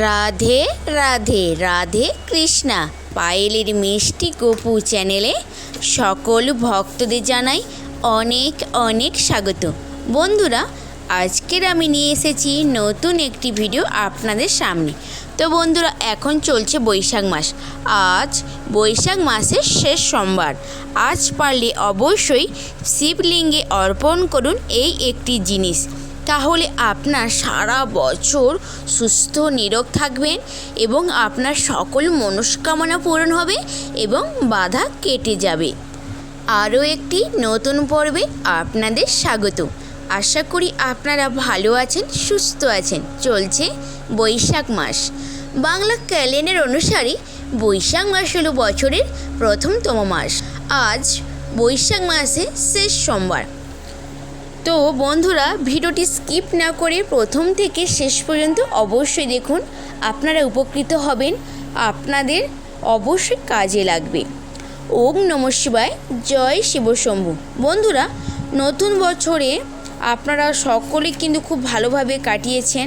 রাধে রাধে রাধে কৃষ্ণা। পায়েলের মিষ্টি গপু চ্যানেলে সকল ভক্তদের জানাই অনেক অনেক স্বাগত। বন্ধুরা, আজকের আমি নিয়ে এসেছি নতুন একটি ভিডিও আপনাদের সামনে। তো বন্ধুরা, এখন চলছে বৈশাখ মাস। আজ বৈশাখ মাসের শেষ সোমবার। আজ পারলে অবশ্যই শিবলিঙ্গে অর্পণ করুন এই একটি জিনিস। তাহলে আপনার সারা বছর সুস্থ, নিরোগ থাকবেন এবং আপনার সকল মনস্কামনা পূরণ হবে এবং বাধা কেটে যাবে। আরও একটি নতুন পর্বে আপনাদের স্বাগত। আশা করি আপনারা ভালো আছেন, সুস্থ আছেন। চলছে বৈশাখ মাস। বাংলা ক্যালেন্ডার অনুসারে বৈশাখ মাস হলো বছরের প্রথমতম মাস। আজ বৈশাখ মাসে শেষ সোমবার। তো বন্ধুরা, ভিডিওটি স্কিপ না করে প্রথম থেকে শেষ পর্যন্ত অবশ্যই দেখুন। আপনারা উপকৃত হবেন, আপনাদের অবশ্যই কাজে লাগবে। ওম নম শিবায়, জয় শিবশম্ভু বন্ধুরা, নতুন বছরে আপনারা সকলে কিন্তু খুব ভালোভাবে কাটিয়েছেন।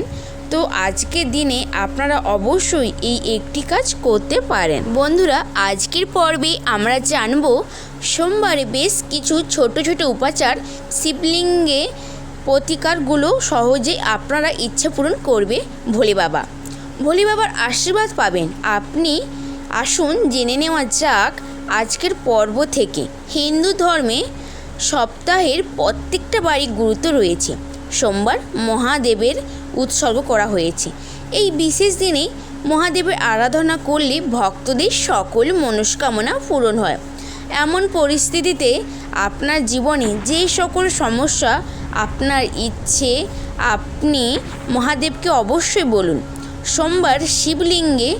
তো আজকের দিনে আপনারা অবশ্যই এই একটি কাজ করতে পারেন। বন্ধুরা, আজকের পর্বে আমরা জানব সোমবারে বেশ কিছু ছোট ছোট উপাচার শিবলিঙ্গে প্রতিকারগুলো সহজে আপনারা ইচ্ছা পূরণ করবে ভোলে বাবা। ভোলে বাবার আশীর্বাদ পাবেন। আপনি আসুন জেনে নেওয়া যাক আজকের পর্ব থেকে। হিন্দু ধর্মে সপ্তাহের প্রত্যেকটা বাড়ি গুরুত্ব রয়েছে। সোমবার মহাদেবের উৎসর্গ করা হয়েছে। এই বিশেষ দিনে মহাদেবের আরাধনা করলে ভক্তদের সকল মনস্কামনা পূরণ হয়। এমন পরিস্থিতিতে আপনার জীবনে যে সকল সমস্যা আপনার ইচ্ছে, আপনি মহাদেবকে অবশ্যই বলুন। সোমবার শিবলিঙ্গে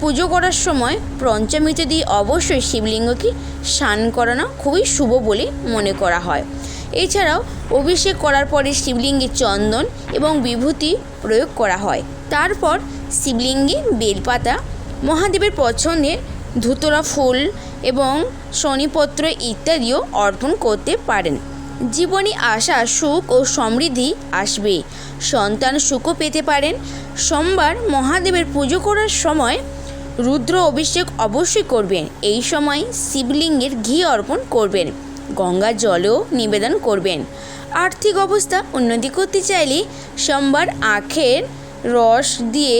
পুজো করার সময় পঞ্চামৃত দিয়ে অবশ্যই শিবলিঙ্গকে স্নান করানো খুবই শুভ বলে মনে করা হয়। এছাড়াও অভিষেক করার পরে শিবলিঙ্গে চন্দন এবং বিভূতি প্রয়োগ করা হয়। তারপর শিবলিঙ্গে বেলপাতা, মহাদেবের পছন্দের ধুতরা ফুল এবং শনিপত্র ইত্যাদিও অর্পণ করতে পারেন। জীবনে আশা, সুখ ও সমৃদ্ধি আসবে। সন্তান সুখও পেতে পারেন। সোমবার মহাদেবের পুজো করার সময় রুদ্র অভিষেক অবশ্যই করবেন। এই সময় শিবলিঙ্গের ঘি অর্পণ করবেন। গঙ্গা জলেও নিবেদন করবেন। আর্থিক অবস্থা উন্নতি করতে চাইলে সোমবার আখের রস দিয়ে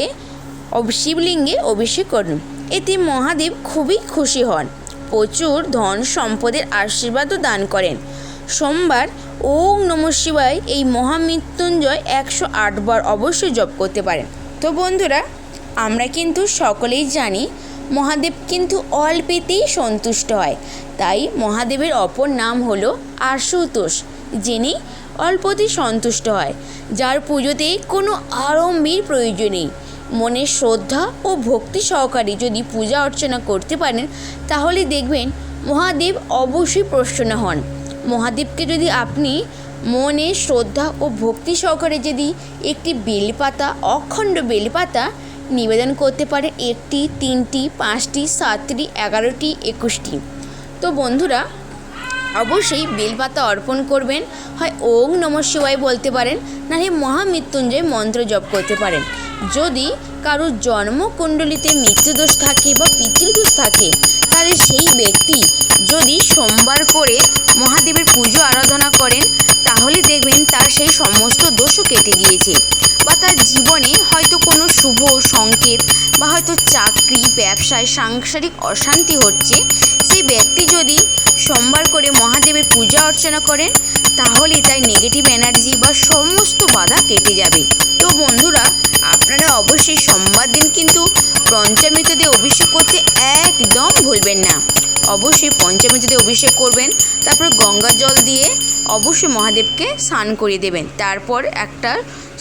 শিবলিঙ্গে অভিষেক করুন। এতে মহাদেব খুবই খুশি হন। প্রচুর ধন সম্পদের আশীর্বাদও দান করেন। সোমবার ওম নম শিবায় এই মহামৃত্যুঞ্জয় একশো আটবার অবশ্যই জপ করতে পারেন। তো বন্ধুরা, আমরা কিন্তু সকলেই জানি মহাদেব কিন্তু অল্পেতেই সন্তুষ্ট হয়। তাই মহাদেবের অপর নাম হলো আশুতোষ, যিনি অল্পতেই সন্তুষ্ট হয়। যার পুজোতে কোনো আড়ম্বীর প্রয়োজন নেই। মনের শ্রদ্ধা ও ভক্তি সহকারে যদি পূজা অর্চনা করতে পারেন, তাহলে দেখবেন মহাদেব অবশ্যই প্রসন্ন হন। মহাদেবকে যদি আপনি মনে শ্রদ্ধা ও ভক্তি সহকারে যদি একটি বেলপাতা, অখণ্ড বেলপাতা নিবেদন করতে পারে একটি, তিনটি, পাঁচটি, সাতটি, এগারোটি, একুশটি। তো বন্ধুরা, অবশ্যই বেলপাতা অর্পণ করবেন, হয় ওং নম শিবায় বলতে পারেন, নাহলে মহামৃত্যুঞ্জয় মন্ত্র জপ করতে পারেন। যদি কারোর জন্মকুণ্ডলিতে মৃত্যুদোষ থাকে বা পিতৃদোষ থাকে, তাহলে সেই ব্যক্তি যদি সোমবার করে মহাদেবের পুজো আরাধনা করেন, তাহলে দেখবেন তার সেই সমস্ত দোষও কেটে গিয়েছে। বা তার জীবনে হয়তো কোনো শুভ সংকেত বা হয়তো চাকরি, ব্যবসায় সাংসারিক অশান্তি হচ্ছে সেই ব্যক্তি যদি সোমবার করে মহাদেবের পূজা অর্চনা করেন তাহলে তাই নেগেটিভ এনার্জি বা সমস্ত বাধা কেটে যাবে। তো বন্ধুরা আপনারা অবশ্যই সোমবার দিন কিন্তু পঞ্চামৃত দিয়ে অভিষেক করতে একদম ভুলবেন না। অবশ্যই পঞ্চামৃত দিয়ে অভিষেক করবেন, তারপর গঙ্গা জল দিয়ে অবশ্যই মহাদেবকে স্নান করিয়ে দেবেন। তারপর একটা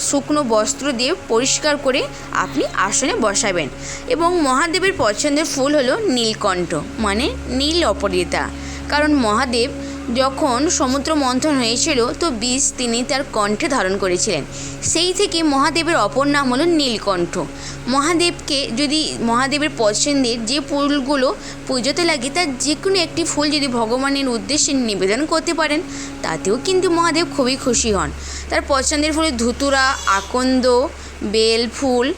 শুকনো বস্ত্র দিয়ে পরিষ্কার করে আপনি আসনে বসাবেন এবং মহাদেবের পছন্দের ফুল হলো নীলকণ্ঠ মানে নীল অপরিতা। কারণ মহাদেব যখন সমুদ্র মন্থন হয়েছিল, তো বিষ তিনি তার কণ্ঠে ধারণ করেছিলেন। সেই থেকে মহাদেবের অপর নাম হলো নীলকণ্ঠ। মহাদেবকে যদি, মহাদেবের পছন্দের যে ফুলগুলো পুজোতে লাগে, তার যে কোনো একটি ফুল যদি ভগবানের উদ্দেশ্যে নিবেদন করতে পারেন, তাতেও কিন্তু মহাদেব খুবই খুশি হন। তার পছন্দের ফুল ধুতুরা, আকন্দ, বেল ফুল।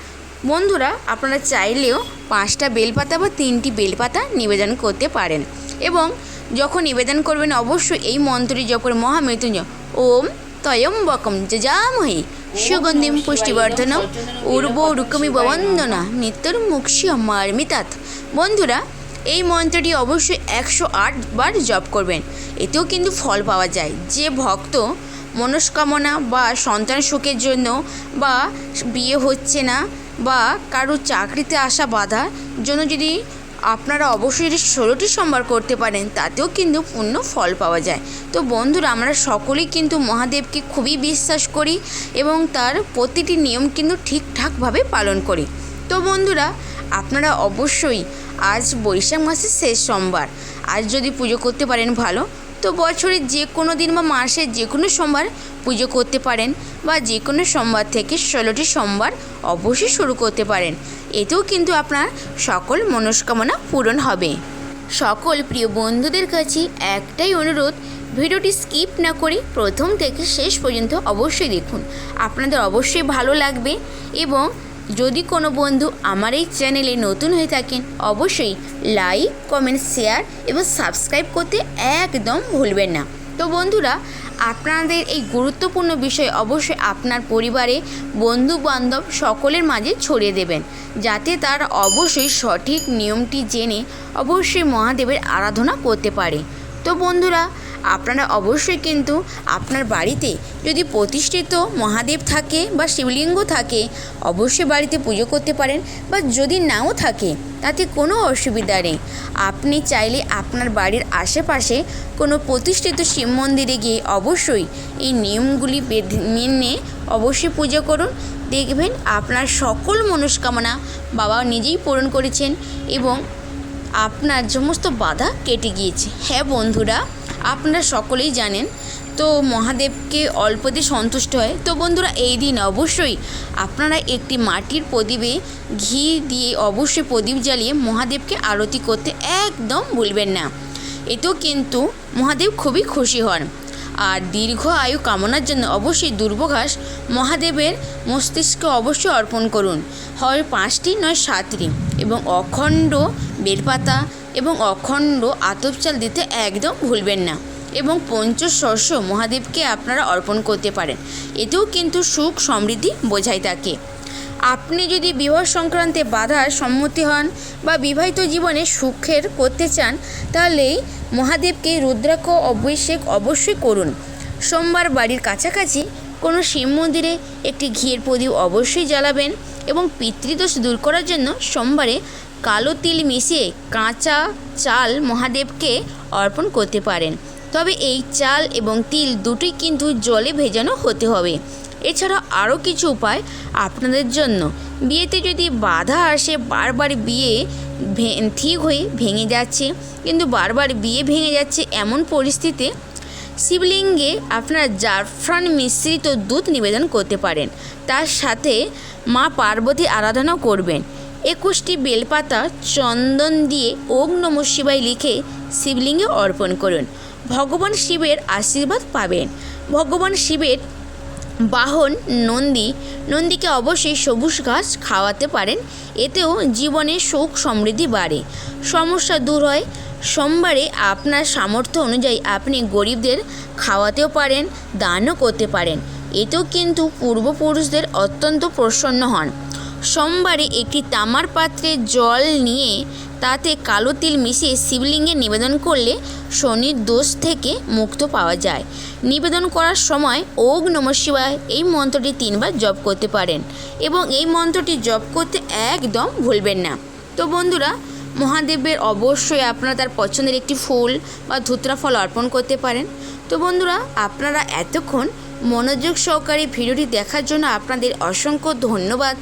বন্ধুরা, আপনারা চাইলেও পাঁচটা বেলপাতা বা তিনটি বেলপাতা নিবেদন করতে পারেন। এবং যখন নিবেদন করবেন, অবশ্যই এই মন্ত্রটি জপ করে মহামৃত্যুঞ্জয়। ওম তয়ম্বকম যজামহি। সুগন্ধিম পুষ্টিবর্ধনম উর্ব রুকমি বন্দনা। নিত্যর মুক্ষি মার্মিতাত। বন্ধুরা, এই মন্ত্রটি অবশ্যই একশো আট বার জপ করবেন। এতেও কিন্তু ফল পাওয়া যায়। যে ভক্ত মনস্কামনা বা সন্তান সুখের জন্য বা বিয়ে হচ্ছে না বা কারও চাকরিতে আসা বাধার জন্য যদি আপনারা অবশ্যই যদি ষোলোটি সোমবার করতে পারেন, তাতেও কিন্তু পূর্ণ ফল পাওয়া যায়। তো বন্ধুরা, আমরা সকলেই কিন্তু মহাদেবকে খুবই বিশ্বাস করি এবং তার প্রতিটি নিয়ম কিন্তু ঠিকঠাকভাবে পালন করি। তো বন্ধুরা, আপনারা অবশ্যই আজ বৈশাখ মাসের শেষ সোমবার। আজ যদি পুজো করতে পারেন ভালো, তো বছরের যে কোনো দিন বা মাসের যে কোনো সোমবার পুজো করতে পারেন বা যে কোনো সোমবার থেকে ষোলোটি সোমবার অবশ্যই শুরু করতে পারেন। এতেও কিন্তু আপনার সকল মনস্কামনা পূরণ হবে। সকল প্রিয় বন্ধুদের কাছে একটাই অনুরোধ, ভিডিওটি স্কিপ না করে প্রথম থেকে শেষ পর্যন্ত অবশ্যই দেখুন। আপনাদের অবশ্যই ভালো লাগবে এবং যদি কোনো বন্ধু আমার এই চ্যানেলে নতুন হয়ে থাকেন, অবশ্যই লাইক, কমেন্ট, শেয়ার এবং সাবস্ক্রাইব করতে একদম ভুলবেন না। তো বন্ধুরা আপনাদের এই গুরুত্বপূর্ণ বিষয় অবশ্যই আপনার পরিবারে বন্ধু বান্ধব সকলের মাঝে ছড়িয়ে দেবেন, যাতে তারা অবশ্যই সঠিক নিয়মটি জেনে অবশ্যই মহাদেবের আরাধনা করতে পারে। তো বন্ধুরা, আপনারা অবশ্যই কিন্তু আপনার বাড়িতে যদি প্রতিষ্ঠিত মহাদেব থাকে বা শিবলিঙ্গ থাকে, অবশ্যই বাড়িতে পুজো করতে পারেন বা যদি নাও থাকে, তাতে কোনো অসুবিধা নেই। আপনি চাইলে আপনার বাড়ির আশেপাশে কোনো প্রতিষ্ঠিত শিব মন্দিরে গিয়ে অবশ্যই এই নিয়মগুলি বেঁধে মেনে অবশ্যই পুজো করুন। দেখবেন আপনার সকল মনস্কামনা বাবা নিজেই পূরণ করেছেন এবং আপনার সমস্ত বাধা কেটে গিয়েছে। হ্যাঁ বন্ধুরা, আপনারা সকলেই জানেন, তো মহাদেবকে অল্পতে সন্তুষ্ট হয়। তো বন্ধুরা, এই দিন অবশ্যই আপনারা একটি মাটির প্রদীপে ঘি দিয়ে অবশ্যই প্রদীপ জ্বালিয়ে মহাদেবকে আরতি করতে একদম ভুলবেন না। এতেও কিন্তু মহাদেব খুবই খুশি হন। আর দীর্ঘ আয়ু কামনার জন্য অবশ্যই দুর্বঘাস মহাদেবের মস্তিষ্কে অবশ্যই অর্পণ করুন। হয় পাঁচটি নয় সাতটি। এবং অখণ্ড বেলপাতা এবং অখণ্ড আতপ চাল দিতে একদম ভুলবেন না এবং পঞ্চশস্য মহাদেবকে আপনারা অর্পণ করতে পারেন। এতেও কিন্তু সুখ সমৃদ্ধি বোঝাই থাকে আপনি যদি বিবাহ সংক্রান্তে বাধার সম্মতি হন বা বিবাহিত জীবনে সুখের করতে চান তাহলে মহাদেবকে রুদ্রাক্ষ অভিষেক অবশ্যই করুন। সোমবার বাড়ির কাছাকাছি কোনো শিব মন্দিরে একটি ঘিয়ের প্রদীপ অবশ্যই জ্বালাবেন এবং পিতৃদোষ দূর করার জন্য সোমবারে কালো তিল মিশিয়ে কাঁচা চাল মহাদেবকে অর্পণ করতে পারেন। তবে এই চাল এবং তিল দুটোই কিন্তু জলে ভেজানো হতে হবে। এছাড়া আরও কিছু উপায় আপনাদের জন্য। বিয়েতে যদি বাধা আসে, বারবার বিয়ে ঠিক হয়ে ভেঙে যাচ্ছে, কিন্তু বারবার বিয়ে ভেঙে যাচ্ছে এমন পরিস্থিতিতে শিবলিঙ্গে আপনারা জাফরান মিশ্রিত দুধ নিবেদন করতে পারেন। তার সাথে মা পার্বতী আরাধনাও করবেন। একুশটি বেলপাতা চন্দন দিয়ে ওম নম শিবায় লিখে শিবলিঙ্গে অর্পণ করুন। ভগবান শিবের আশীর্বাদ পাবেন। ভগবান শিবের বাহন নন্দী, নন্দীকে অবশ্যই সবুজ ঘাস খাওয়াতে পারেন। এতেও জীবনে সুখ সমৃদ্ধি বাড়ে। সমস্যা দূর হয়। সোমবারে আপনার সামর্থ্য অনুযায়ী আপনি গরিবদের খাওয়াতেও পারেন, দানও করতে পারেন। এতেও কিন্তু পূর্বপুরুষদের অত্যন্ত প্রসন্ন হন। সোমবারে একটি তামার পাত্রে জল নিয়ে তাতে কালো তিল মিশিয়ে শিবলিঙ্গে নিবেদন করলে শনির দোষ থেকে মুক্ত পাওয়া যায়। নিবেদন করার সময় ওগ নম শিবায় এই মন্ত্রটি তিনবার জপ করতে পারেন এবং এই মন্ত্রটি জপ করতে একদম ভুলবেন না। তো বন্ধুরা, মহাদেবের অবশ্যই আপনারা তার পছন্দের একটি ফুল বা ধুতরা ফল অর্পণ করতে পারেন। তো বন্ধুরা, আপনারা এতক্ষণ মনোযোগ সহকারে ভিডিওটি দেখার জন্য আপনাদের অসংখ্য ধন্যবাদ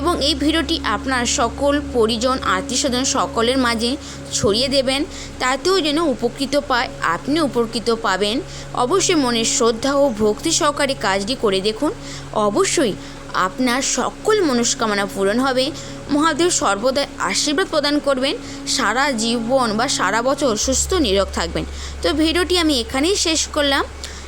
এবং এই ভিডিওটি আপনার সকল পরিজন আত্মীয় স্বজন সকলের মাঝে ছড়িয়ে দেবেন, তাতেও যেন উপকৃত পায় আপনি উপকৃত পাবেন। অবশ্যই মনের শ্রদ্ধা ও ভক্তি সহকারে কাজটি করে দেখুন। অবশ্যই আপনার সকল মনস্কামনা পূরণ হবে। মহাদেব সর্বদাই আশীর্বাদ প্রদান করবেন। সারা জীবন বা সারা বছর সুস্থ নিরোগ থাকবেন। তো ভিডিওটি আমি এখানেই শেষ করলাম।